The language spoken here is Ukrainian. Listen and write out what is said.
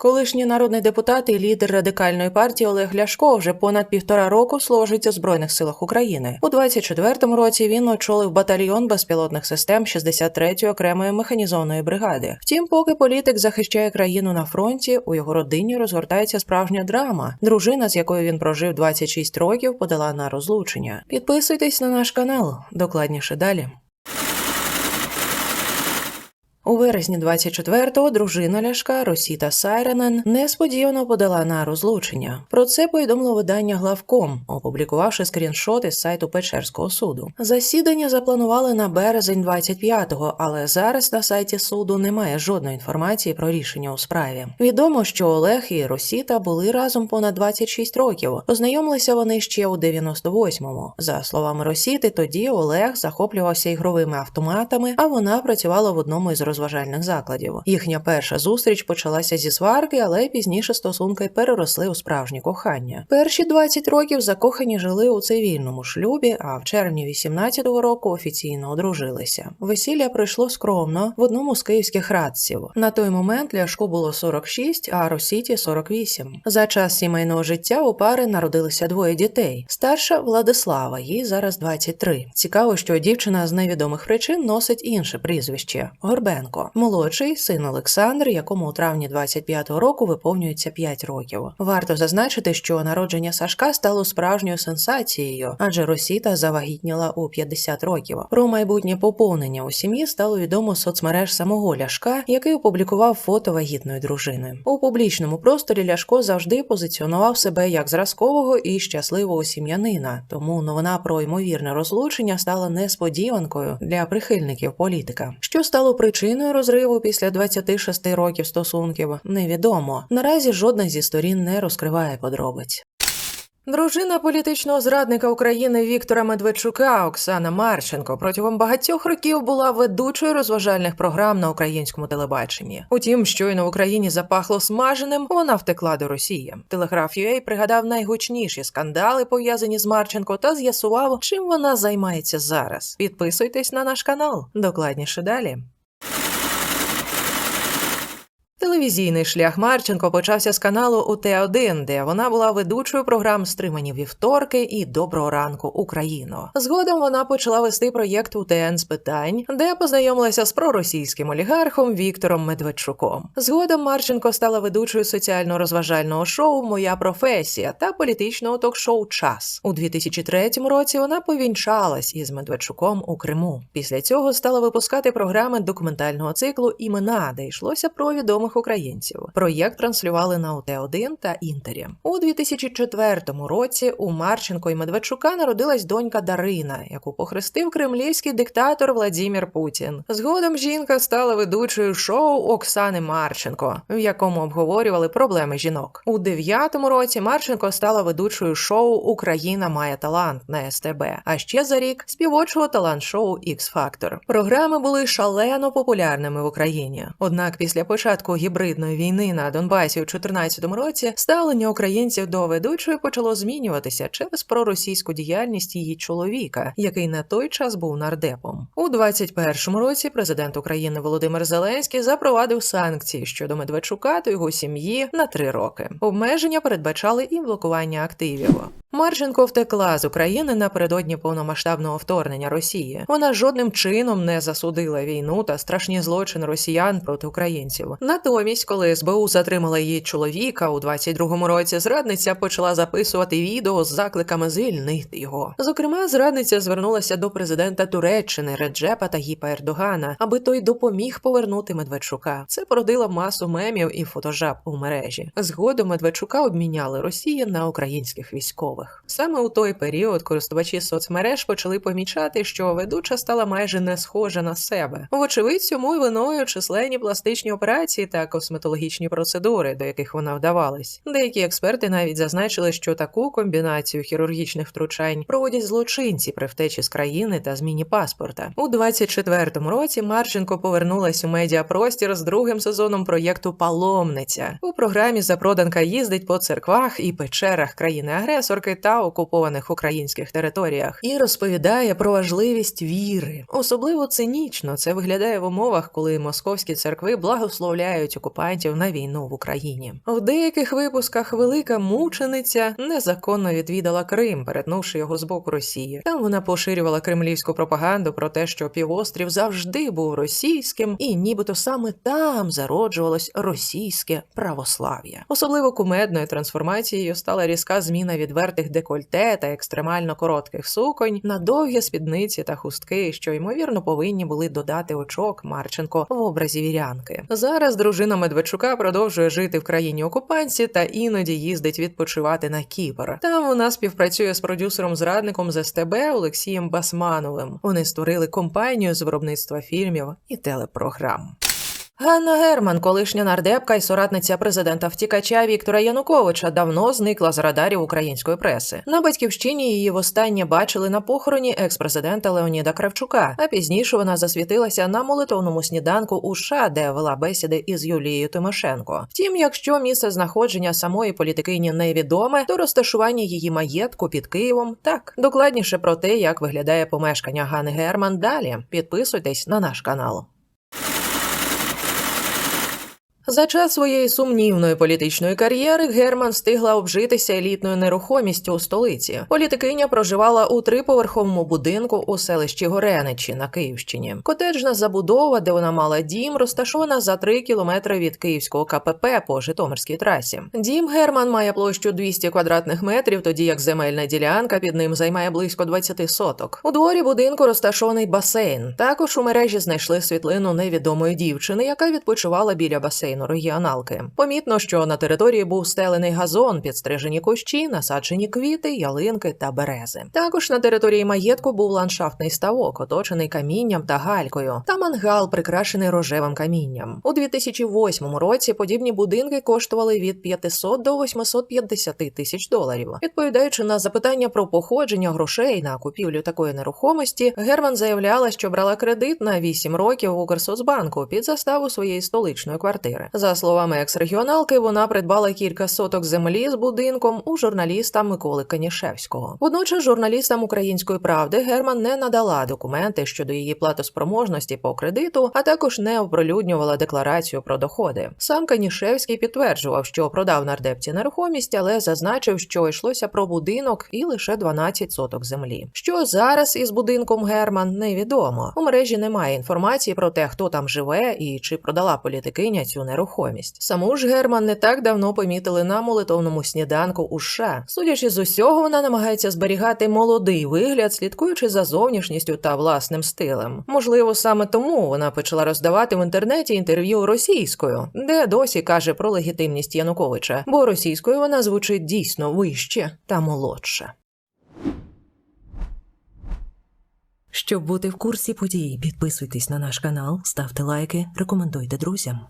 Колишній народний депутат і лідер радикальної партії Олег Ляшко вже понад півтора року служить у збройних силах України. У 24-му році він очолив батальйон безпілотних систем 63-ї окремої механізованої бригади. Втім, поки політик захищає країну на фронті, у його родині розгортається справжня драма. Дружина, з якою він прожив 26 років, подала на розлучення. Підписуйтесь на наш канал. Докладніше далі. У вересні 24-го дружина Ляшка Росіта Сайранен несподівано подала на розлучення. Про це повідомило видання Главком, опублікувавши скріншоти з сайту Печерського суду. Засідання запланували на березень 25-го, але зараз на сайті суду немає жодної інформації про рішення у справі. Відомо, що Олег і Росіта були разом понад 26 років. Познайомилися вони ще у 98-му. За словами Росіти, тоді Олег захоплювався ігровими автоматами, а вона працювала в одному із розважальних закладів. Їхня перша зустріч почалася зі сварки, але пізніше стосунки переросли у справжнє кохання. Перші 20 років закохані жили у цивільному шлюбі, а в червні 18-го року офіційно одружилися. Весілля пройшло скромно в одному з київських радців. На той момент Ляшку було 46, а Росіті 48. За час сімейного життя у пари народилися двоє дітей. Старша Владислава, їй зараз 23. Цікаво, що дівчина з невідомих причин носить інше прізвище Горбенко. Молодший син Олександр, якому у травні 25-го року виповнюється 5 років. Варто зазначити, що народження Сашка стало справжньою сенсацією, адже Росіта завагітніла у 50 років. Про майбутнє поповнення у сім'ї стало відомо соцмереж самого Ляшка, який опублікував фото вагітної дружини. У публічному просторі Ляшко завжди позиціонував себе як зразкового і щасливого сім'янина. Тому новина про ймовірне розлучення стала несподіванкою для прихильників політика, що стало причиною розриву після 26 років стосунків. Невідомо. Наразі жодна зі сторін не розкриває подробиць. Дружина політичного зрадника України Віктора Медведчука Оксана Марченко протягом багатьох років була ведучою розважальних програм на українському телебаченні. Утім, щойно в Україні запахло смаженим, вона втекла до Росії. Телеграф UA пригадав найгучніші скандали пов'язані з Марченко та з'ясував, чим вона займається зараз. Підписуйтесь на наш канал. Докладніше далі. Телевізійний шлях Марченко почався з каналу УТ1, де вона була ведучою програм Стримані вівторки і Доброго ранку Україно. Згодом вона почала вести проєкт УТН з питань, де познайомилася з проросійським олігархом Віктором Медведчуком. Згодом Марченко стала ведучою соціально-розважального шоу Моя професія та політичного ток-шоу Час у 2003 році. Вона повінчалась із Медведчуком у Криму. Після цього стала випускати програми документального циклу Імена, де йшлося про відомих українців. Проєкт транслювали на УТ1 та Інтері. У 2004 році у Марченко і Медведчука народилась донька Дарина, яку похрестив кремлівський диктатор Владімір Путін. Згодом жінка стала ведучою шоу Оксани Марченко, в якому обговорювали проблеми жінок. У дев'ятому році Марченко стала ведучою шоу Україна має талант на СТБ. А ще за рік співочого талант-шоу X Factor. Програми були шалено популярними в Україні. Однак після початку гібридної війни на Донбасі у 2014 році ставлення українців до ведучої почало змінюватися через проросійську діяльність її чоловіка, який на той час був нардепом. У 2021 році президент України Володимир Зеленський запровадив санкції щодо Медведчука та його сім'ї на три роки. Обмеження передбачали і блокування активів. Марченко втекла з України напередодні повномасштабного вторгнення Росії. Вона жодним чином не засудила війну та страшні злочини росіян проти українців. Натомість, коли СБУ затримала її чоловіка у 22-му році, зрадниця почала записувати відео з закликами звільнити його. Зокрема, зрадниця звернулася до президента Туреччини Реджепа Тагіпа Ердогана, аби той допоміг повернути Медведчука. Це породило масу мемів і фотожаб у мережі. Згодом Медведчука обміняли Росії на українських військових. Саме у той період користувачі соцмереж почали помічати, що ведуча стала майже не схожа на себе. Вочевидь, цьому й виною численні пластичні операції та косметологічні процедури, до яких вона вдавалась. Деякі експерти навіть зазначили, що таку комбінацію хірургічних втручань проводять злочинці при втечі з країни та зміні паспорта. У 24-му році Марченко повернулась у медіапростір з другим сезоном проєкту Паломниця. У програмі запроданка їздить по церквах і печерах країни-агресорки та окупованих українських територіях і розповідає про важливість віри. Особливо цинічно це виглядає в умовах, коли московські церкви благословляють окупантів на війну в Україні. В деяких випусках велика мучениця незаконно відвідала Крим, перетнувши його з боку Росії. Там вона поширювала кремлівську пропаганду про те, що півострів завжди був російським, і нібито саме там зароджувалось російське православ'я. Особливо кумедною трансформацією стала різка зміна відвертих декольте та екстремально коротких суконь на довгі спідниці та хустки, що ймовірно повинні були додати очок Марченко в образі вірянки. Зараз дружина Медведчука продовжує жити в країні окупанці та іноді їздить відпочивати на Кіпр. Там вона співпрацює з продюсером-зрадником з СТБ Олексієм Басмановим. Вони створили компанію з виробництва фільмів і телепрограм. Ганна Герман, колишня нардепка і соратниця президента втікача Віктора Януковича, давно зникла з радарів української преси. На батьківщині її востаннє бачили на похороні екс-президента Леоніда Кравчука. А пізніше вона засвітилася на молитовному сніданку у США, де вела бесіди із Юлією Тимошенко. Втім, якщо місце знаходження самої політикині невідоме, то розташування її маєтку під Києвом так докладніше про те, як виглядає помешкання Ганни Герман. Далі підписуйтесь на наш канал. За час своєї сумнівної політичної кар'єри Герман встигла обжитися елітною нерухомістю у столиці. Політикиня проживала у триповерховому будинку у селищі Гореничі на Київщині. Котеджна забудова, де вона мала дім, розташована за три кілометри від київського КПП по Житомирській трасі. Дім Герман має площу 200 квадратних метрів, тоді як земельна ділянка під ним займає близько 20 соток. У дворі будинку розташований басейн. Також у мережі знайшли світлину невідомої дівчини, яка відпочивала біля басейну регіоналки. Помітно, що на території був стелений газон, підстрижені кущі, насаджені квіти, ялинки та берези. Також на території маєтку був ландшафтний ставок, оточений камінням та галькою, та мангал, прикрашений рожевим камінням. У 2008 році подібні будинки коштували від 500 до 850 тисяч доларів. Відповідаючи на запитання про походження грошей на купівлю такої нерухомості, Герман заявляла, що брала кредит на 8 років у Укрсоцбанку під заставу своєї столичної квартири. За словами екс-регіоналки, вона придбала кілька соток землі з будинком у журналіста Миколи Канішевського. Водночас журналістам української правди Герман не надала документи щодо її платоспроможності по кредиту, а також не оприлюднювала декларацію про доходи. Сам Канішевський підтверджував, що продав нардепці нерухомість, але зазначив, що йшлося про будинок і лише 12 соток землі. Що зараз із будинком Герман невідомо. У мережі немає інформації про те, хто там живе і чи продала політикиня цю нерухомість. Саму ж Герман не так давно помітили на молитовному сніданку у США. Судячи з усього, вона намагається зберігати молодий вигляд, слідкуючи за зовнішністю та власним стилем. Можливо, саме тому вона почала роздавати в інтернеті інтерв'ю російською, де досі каже про легітимність Януковича, бо російською вона звучить дійсно вище та молодше. Щоб бути в курсі подій, підписуйтесь на наш канал, ставте лайки, рекомендуйте друзям.